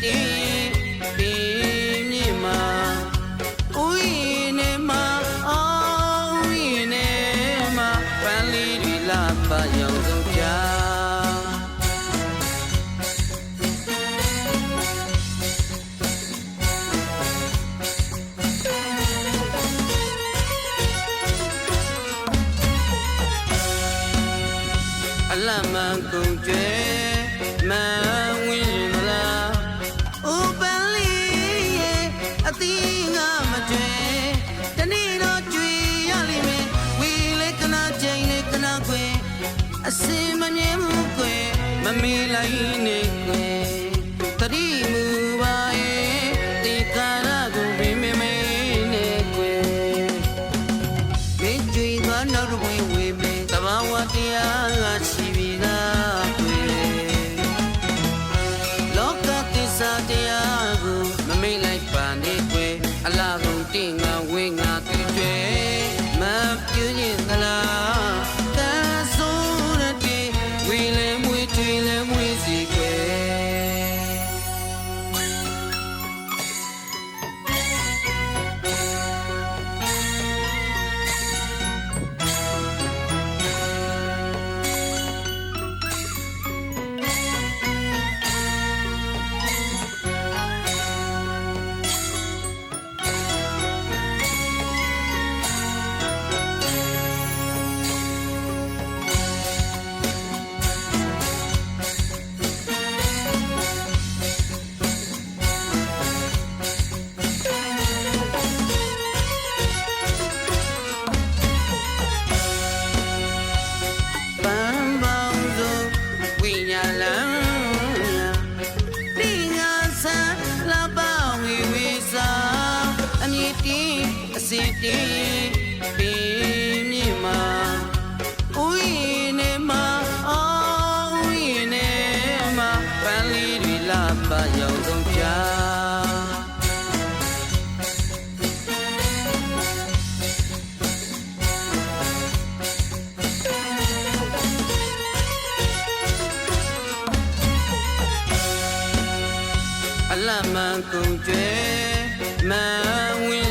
အစင်တီးပြင်းမြင့်မှာဝိနေမှာအော်ဝိနေမှာပန်းလေးတွေလှပရောင်ဆုံးချာအလတ်မှန်ကုန်ကျွဲမန်ဝင်း အသီးငါမကျွဲတနေ့တော့ကျွေရလိမ့်မယ်ဝီလေကနာချိန်လေကနာခွေအစင်မမြဲမှုခွေမမေးလိုက်နေခွေတတိမူပါရဲ့ဒီကာရကိုဘင်းမမေးနေခွေမင်းကြွေသွားနောက်တစ်ဝင်ဝေမင်းတ လား အစင်တီးပြင်းမြင့်မှာဝိနေမှာအော်ဝိနေမှာပန်းလေးတွေလှပရောင်ဆုံးချာအလတ်မှန်ကုန်ကျွဲမန်ဝင်း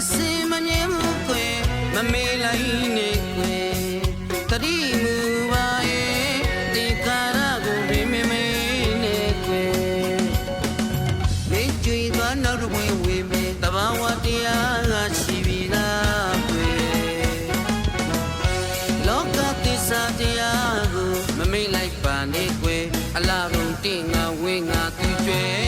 အစင်မမြဲမှုခွေမမေးလိုက်နေခွေတတိမူပါရဲ့ဒီကာရကိုဘင်းမမေးနေခွေမင်းကြွေသွားနောက်တစ်ဝင်ဝေမင်းတဘာဝတရားကရှိပြီလားကွယ်လောကသစ္စာတရားကိုမမိတ်လိုက်ပါနဲ့ကွယ်အလားကုန်တင်ငါဝင်းငါသူကျွဲ